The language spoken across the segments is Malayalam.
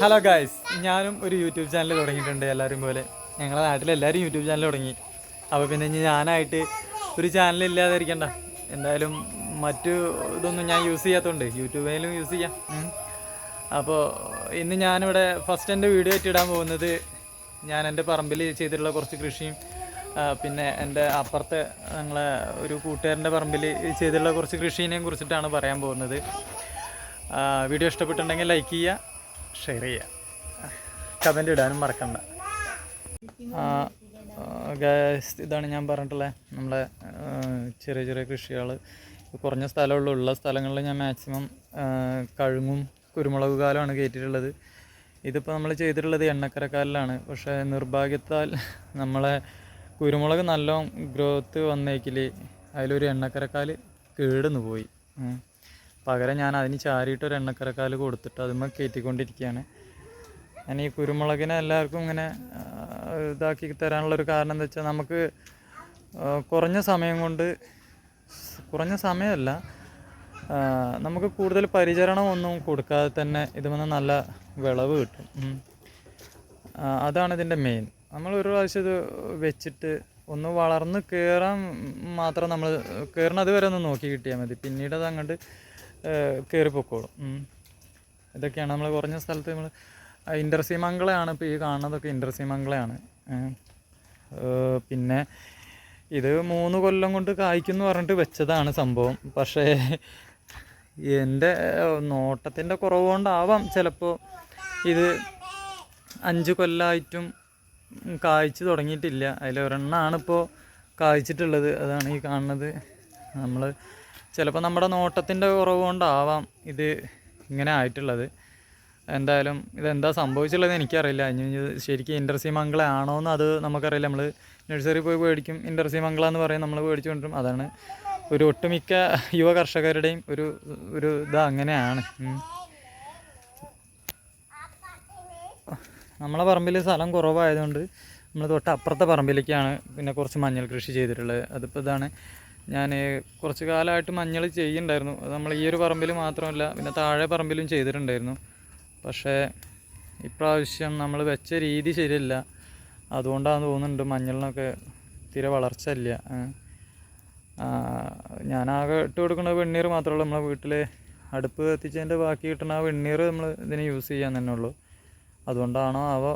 ഹലോ ഗായ്സ് ഞാനും ഒരു യൂട്യൂബ് ചാനൽ തുടങ്ങിയിട്ടുണ്ട് എല്ലാവരും പോലെ. ഞങ്ങളെ നാട്ടിലെല്ലാവരും യൂട്യൂബ് ചാനൽ തുടങ്ങി. അപ്പോൾ പിന്നെ ഇനി ഞാനായിട്ട് ഒരു ചാനൽ ഇല്ലാതിരിക്കണ്ട. എന്തായാലും മറ്റു ഇതൊന്നും ഞാൻ യൂസ് ചെയ്യാത്തതുകൊണ്ട് യൂട്യൂബിലും യൂസ് ചെയ്യാം. അപ്പോൾ ഇന്ന് ഞാനിവിടെ ഫസ്റ്റ് എന്റെ വീഡിയോ ഇട്ടിടാൻ പോകുന്നത് ഞാൻ എന്റെ പറമ്പിൽ ചെയ്തിട്ടുള്ള കുറച്ച് കൃഷിയും പിന്നെ എന്റെ അപ്പുറത്തെ ഞങ്ങളെ ഒരു കൂട്ടുകാരന്റെ പറമ്പിൽ ചെയ്തിട്ടുള്ള കുറച്ച് കൃഷീനെയും കുറിച്ചിട്ടാണ് പറയാൻ പോകുന്നത്. വീഡിയോ ഇഷ്ടപ്പെട്ടിട്ടുണ്ടെങ്കിൽ ലൈക്ക് ചെയ്യുക. ഷെയർ ചെയ്യുക കമന്റ് ഇടാനും മറക്കണ്ട. ഇതാണ് ഞാൻ പറഞ്ഞിട്ടുള്ളത് നമ്മളെ ചെറിയ ചെറിയ കൃഷികൾ. കുറഞ്ഞ സ്ഥലമുള്ള ഉള്ള സ്ഥലങ്ങളിൽ ഞാൻ മാക്സിമം കഴുങ്ങും കുരുമുളക് കാലമാണ് കയറ്റിയിട്ടുള്ളത്. ഇതിപ്പോൾ നമ്മൾ ചെയ്തിട്ടുള്ളത് എണ്ണക്കരക്കാലിലാണ്. പക്ഷേ നിർഭാഗ്യത്താൽ നമ്മളെ കുരുമുളക് നല്ല ഗ്രോത്ത് വന്നേക്കിൽ അതിലൊരു എണ്ണക്കരക്കാൽ കേടുന്നു പോയി. പകരം ഞാൻ അതിന് ചാരിയിട്ട് ഒരു എണ്ണക്കരക്കാൽ കൊടുത്തിട്ട് അതുമ്മ കയറ്റിക്കൊണ്ടിരിക്കുകയാണ്. ഞാൻ ഈ കുരുമുളകിനെ എല്ലാവർക്കും ഇങ്ങനെ ഇതാക്കി തരാനുള്ളൊരു കാരണം എന്താ വെച്ചാൽ നമുക്ക് കുറഞ്ഞ സമയം കൊണ്ട് കുറഞ്ഞ സമയമല്ല നമുക്ക് കൂടുതൽ പരിചരണം ഒന്നും കൊടുക്കാതെ തന്നെ ഇതുമെന്ന് നല്ല വിളവ് കിട്ടും. അതാണ് ഇതിന്റെ മെയിൻ. നമ്മൾ ഒരു പ്രാവശ്യം ഇത് വെച്ചിട്ട് ഒന്ന് വളർന്ന് കയറാൻ മാത്രം നമ്മൾ കയറണത് വരെ ഒന്ന് നോക്കി കിട്ടിയാൽ മതി. പിന്നീട് അത് അങ്ങോട്ട് കയറി പൊക്കോളും. ഉം. ഇതൊക്കെയാണ് നമ്മൾ കുറഞ്ഞ സ്ഥലത്ത് നമ്മൾ ഇന്റർസീമംഗളയാണ് ഇപ്പോൾ ഈ കാണുന്നതൊക്കെ ഇന്റർസി മംഗളയാണ് ഏഹ്. ഏഹ് പിന്നെ ഇത് മൂന്ന് കൊല്ലം കൊണ്ട് കായ്ക്കുന്നു പറഞ്ഞിട്ട് വെച്ചതാണ് സംഭവം. പക്ഷേ എന്റെ നോട്ടത്തിന്റെ കുറവ് കൊണ്ടാവാം ചിലപ്പോൾ ഇത് അഞ്ച് കൊല്ലമായിട്ടും കായ്ച്ചു തുടങ്ങിയിട്ടില്ല. അതിലൊരെണ്ണമാണ് ഇപ്പോൾ കായ്ച്ചിട്ടുള്ളത്. അതാണ് ഈ കാണുന്നത്. നമ്മൾ ചിലപ്പോൾ നമ്മുടെ നോട്ടത്തിന്റെ കുറവ് കൊണ്ടാവാം ഇത് ഇങ്ങനെ ആയിട്ടുള്ളത്. എന്തായാലും ഇതെന്താ സംഭവിച്ചുള്ളത് എനിക്കറിയില്ല. ഇനി ശരിക്കും ഇന്റർസി മംഗള എന്ന് അത് നമുക്കറിയില്ല. നമ്മൾ നഴ്സറി പോയി മേടിക്കും ഇന്റർസി മംഗള എന്ന് പറയും നമ്മൾ മേടിച്ചു കൊണ്ടിരും അതാണ് ഒരു ഒട്ടുമിക്ക യുവ കർഷകരുടെയും ഒരു ഒരു ഇത് അങ്ങനെയാണ്. നമ്മളെ പറമ്പിൽ സ്ഥലം കുറവായതുകൊണ്ട് നമ്മൾ തൊട്ട് അപ്പുറത്തെ പറമ്പിലേക്കാണ് പിന്നെ കുറച്ച് മഞ്ഞൾ കൃഷി ചെയ്തിട്ടുള്ളത്. അതിപ്പോൾ ഇതാണ് ഞാൻ കുറച്ച് കാലമായിട്ട് മഞ്ഞൾ ചെയ്യുന്നുണ്ടായിരുന്നു അത് നമ്മൾ ഈ ഒരു പറമ്പിൽ മാത്രമല്ല പിന്നെ താഴെ പറമ്പിലും ചെയ്തിട്ടുണ്ടായിരുന്നു. പക്ഷേ ഇപ്രാവശ്യം നമ്മൾ വെച്ച രീതി ശരിയല്ല. അതുകൊണ്ടാണ് തോന്നുന്നുണ്ട് മഞ്ഞളിനൊക്കെ തീരെ വളർച്ച ഇല്ല. ഏ. ഞാനാകെ ഇട്ട് കൊടുക്കുന്നത് വെണ്ണീർ മാത്രമേ നമ്മളെ വീട്ടിൽ അടുപ്പ് കത്തിച്ചതിന്റെ ബാക്കി കിട്ടുന്ന ആ വെണ്ണീർ നമ്മൾ ഇതിന് യൂസ് ചെയ്യാൻ തന്നെ ഉള്ളൂ. അതുകൊണ്ടാണോ ആവോ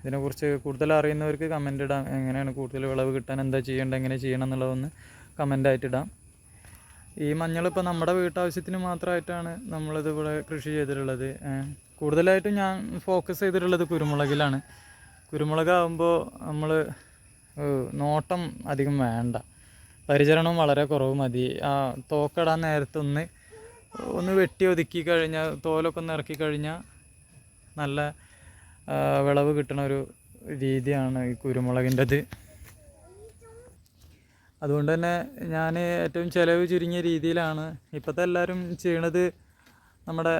ഇതിനെക്കുറിച്ച് കൂടുതൽ അറിയുന്നവർക്ക് കമന്റ് ഇടാം. എങ്ങനെയാണ് കൂടുതൽ വിളവ് കിട്ടാൻ എന്താ ചെയ്യേണ്ടത് എങ്ങനെ ചെയ്യണം എന്നുള്ളതൊന്ന് കമന്റായിട്ട് ഇടാം. ഈ മഞ്ഞൾ ഇപ്പോൾ നമ്മുടെ വീട്ടാവശ്യത്തിന് മാത്രമായിട്ടാണ് നമ്മളിത് ഇവിടെ കൃഷി ചെയ്തിട്ടുള്ളത്. കൂടുതലായിട്ടും ഞാൻ ഫോക്കസ് ചെയ്തിട്ടുള്ളത് കുരുമുളകിലാണ്. കുരുമുളകാകുമ്പോൾ നമ്മൾ നോട്ടം അധികം വേണ്ട. പരിചരണവും വളരെ കുറവ് മതി. ആ തോക്കടാൻ നേരത്തൊന്ന് ഒന്ന് വെട്ടി ഒതുക്കി കഴിഞ്ഞാൽ തോലൊക്കെ ഒന്ന് ഇറക്കി കഴിഞ്ഞാൽ നല്ല വിളവ് കിട്ടണ ഒരു രീതിയാണ് ഈ കുരുമുളകിന്റെത്. അതുകൊണ്ട് തന്നെ ഞാൻ ഏറ്റവും ചിലവ് ചുരുങ്ങിയ രീതിയിലാണ് ഇപ്പോഴത്തെ എല്ലാവരും ചെയ്യണത് നമ്മുടെ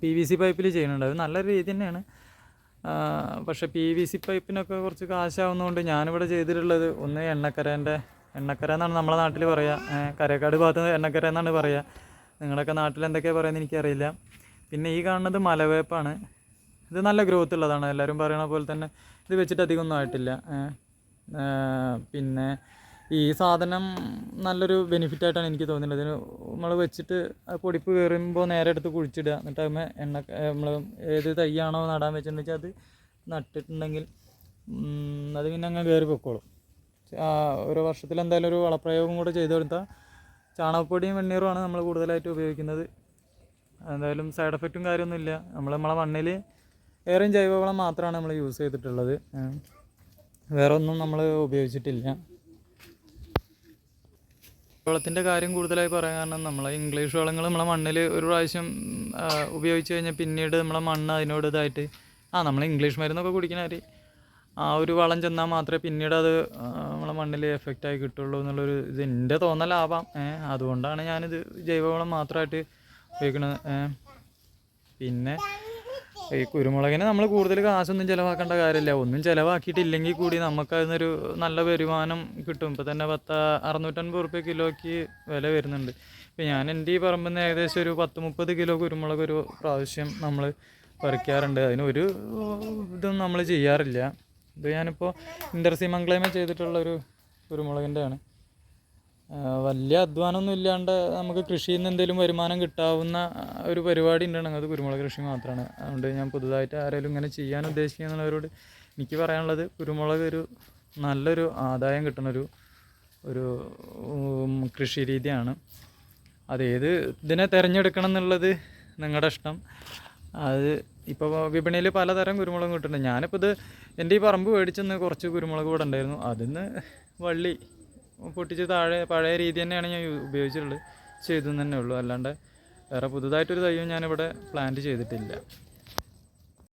പി വി സി പൈപ്പിൽ ചെയ്യുന്നുണ്ട്. അത് നല്ലൊരു രീതി തന്നെയാണ്. പക്ഷേ പി വി സി പൈപ്പിനൊക്കെ കുറച്ച് കാശാവുന്നതുകൊണ്ട് ഞാനിവിടെ ചെയ്തിട്ടുള്ളത് ഒന്ന് എണ്ണക്കരേന്റെ എണ്ണക്കര എന്നാണ് നമ്മളെ നാട്ടിൽ പറയുക കരക്കാട് ഭാഗത്ത് എണ്ണക്കര എന്നാണ് പറയുക നിങ്ങളൊക്കെ നാട്ടിൽ എന്തൊക്കെയാണ് പറയുന്നത് എനിക്കറിയില്ല. പിന്നെ ഈ കാണുന്നത് മലവേപ്പാണ്. ഇത് നല്ല ഗ്രോത്ത് ഉള്ളതാണ്. എല്ലാവരും പറയണ പോലെ തന്നെ ഇത് വെച്ചിട്ട് അധികം ഒന്നും ആയിട്ടില്ല പിന്നെ ഈ സാധനം നല്ലൊരു ബെനിഫിറ്റ് ആയിട്ടാണ് എനിക്ക് തോന്നുന്നത്. ഇതിന് നമ്മൾ വെച്ചിട്ട് പൊടിപ്പ് കയറുമ്പോൾ നേരെ എടുത്ത് കുഴിച്ചിടുക. എന്നിട്ട് അതിന്മേ എണ്ണ നമ്മൾ ഏത് തൈയാണോ നടാൻ വെച്ചിട്ടുണ്ടെങ്കിൽ അത് നട്ടിട്ടുണ്ടെങ്കിൽ അത് പിന്നെ അങ്ങ് കയറി പൊക്കോളും. ഒരു വർഷത്തിൽ എന്തായാലും ഒരു വളപ്രയോഗം കൂടെ ചെയ്തു കൊടുത്താൽ ചാണകപ്പൊടിയും വെണ്ണീറുമാണ് നമ്മൾ കൂടുതലായിട്ട് ഉപയോഗിക്കുന്നത്. എന്തായാലും സൈഡ് എഫക്റ്റും കാര്യമൊന്നുമില്ല നമ്മൾ നമ്മളെ മണ്ണിൽ ഏറെയും ജൈവവളം മാത്രമാണ് നമ്മൾ യൂസ് ചെയ്തിട്ടുള്ളത്. വേറെ ഒന്നും നമ്മൾ ഉപയോഗിച്ചിട്ടില്ല. വളത്തിന്റെ കാര്യം കൂടുതലായി പറയാൻ കാരണം നമ്മളെ ഇംഗ്ലീഷ് വളങ്ങൾ നമ്മളെ മണ്ണിൽ ഒരു പ്രാവശ്യം ഉപയോഗിച്ച് കഴിഞ്ഞാൽ പിന്നീട് നമ്മളെ മണ്ണ് അതിനോട് ഇതായിട്ട് ആ നമ്മൾ ഇംഗ്ലീഷ് മരുന്നൊക്കെ കുടിക്കണവർ ആ ഒരു വളം ചെന്നാൽ മാത്രമേ പിന്നീട് അത് നമ്മളെ മണ്ണിൽ എഫക്റ്റ് ആയി കിട്ടുള്ളൂ എന്നുള്ളൊരു ഇത് എന്റെ തോന്നലാവാം അതുകൊണ്ടാണ് ഞാനിത് ജൈവവളം മാത്രമായിട്ട് ഉപയോഗിക്കുന്നത് പിന്നെ ഈ കുരുമുളകിന് നമ്മൾ കൂടുതൽ കാശൊന്നും ചിലവാക്കേണ്ട കാര്യമില്ല. ഒന്നും ചിലവാക്കിയിട്ടില്ലെങ്കിൽ കൂടി നമുക്ക് അതിനൊരു നല്ല വരുമാനം കിട്ടും. ഇപ്പോൾ തന്നെ പത്ത് അറുന്നൂറ്റൻപത് റുപ്യ കിലോയ്ക്ക് വില വരുന്നുണ്ട്. ഇപ്പം ഞാൻ എന്റെ ഈ പറമ്പിൽ നിന്ന് ഏകദേശം ഒരു പത്ത് മുപ്പത് കിലോ കുരുമുളക് ഒരു പ്രാവശ്യം നമ്മൾ പറിക്കാറുണ്ട്. അതിനൊരു ഇതും നമ്മൾ ചെയ്യാറില്ല. ഇത് ഞാനിപ്പോൾ ഇന്റർസി മംഗ്ലമേ ചെയ്തിട്ടുള്ളൊരു കുരുമുളകിന്റെ ആണ് ആ, വലിയ അധ്വാനമൊന്നും ഇല്ലാണ്ട് നമുക്ക് കൃഷിയിൽ നിന്ന് എന്തെങ്കിലും വരുമാനം കിട്ടാവുന്ന ഒരു പരിപാടി ഉണ്ടെങ്കിൽ അത് കുരുമുളക് കൃഷി മാത്രമാണ്. അതുകൊണ്ട് ഞാൻ പുതുതായിട്ട് ആരെങ്കിലും ഇങ്ങനെ ചെയ്യാൻ ഉദ്ദേശിക്കുന്നവരോട് എനിക്ക് പറയാനുള്ളത് കുരുമുളക് ഒരു നല്ലൊരു ആദായം കിട്ടുന്നൊരു ഒരു കൃഷി രീതിയാണ്. അതേത് ഇതിനെ തിരഞ്ഞെടുക്കണം എന്നുള്ളത് നിങ്ങളുടെ ഇഷ്ടം. അത് ഇപ്പോൾ വിപണിയിൽ പലതരം കുരുമുളക് കിട്ടുന്നുണ്ട്. ഞാനിപ്പോൾ ഇത് എന്റെ ഈ പറമ്പ് മേടിച്ചെന്ന് കുറച്ച് കുരുമുളക് ഇവിടെ ഉണ്ടായിരുന്നു. അതിന്ന് വള്ളി പൊട്ടിച്ച് താഴെ പഴയ രീതി തന്നെയാണ് ഞാൻ ഉപയോഗിച്ചിട്ടുള്ളത്. ചെയ്തു തന്നെ ഉള്ളൂ. അല്ലാണ്ട് വേറെ പുതുതായിട്ടൊരു തയ്യും ഞാനിവിടെ പ്ലാന്റ് ചെയ്തിട്ടില്ല.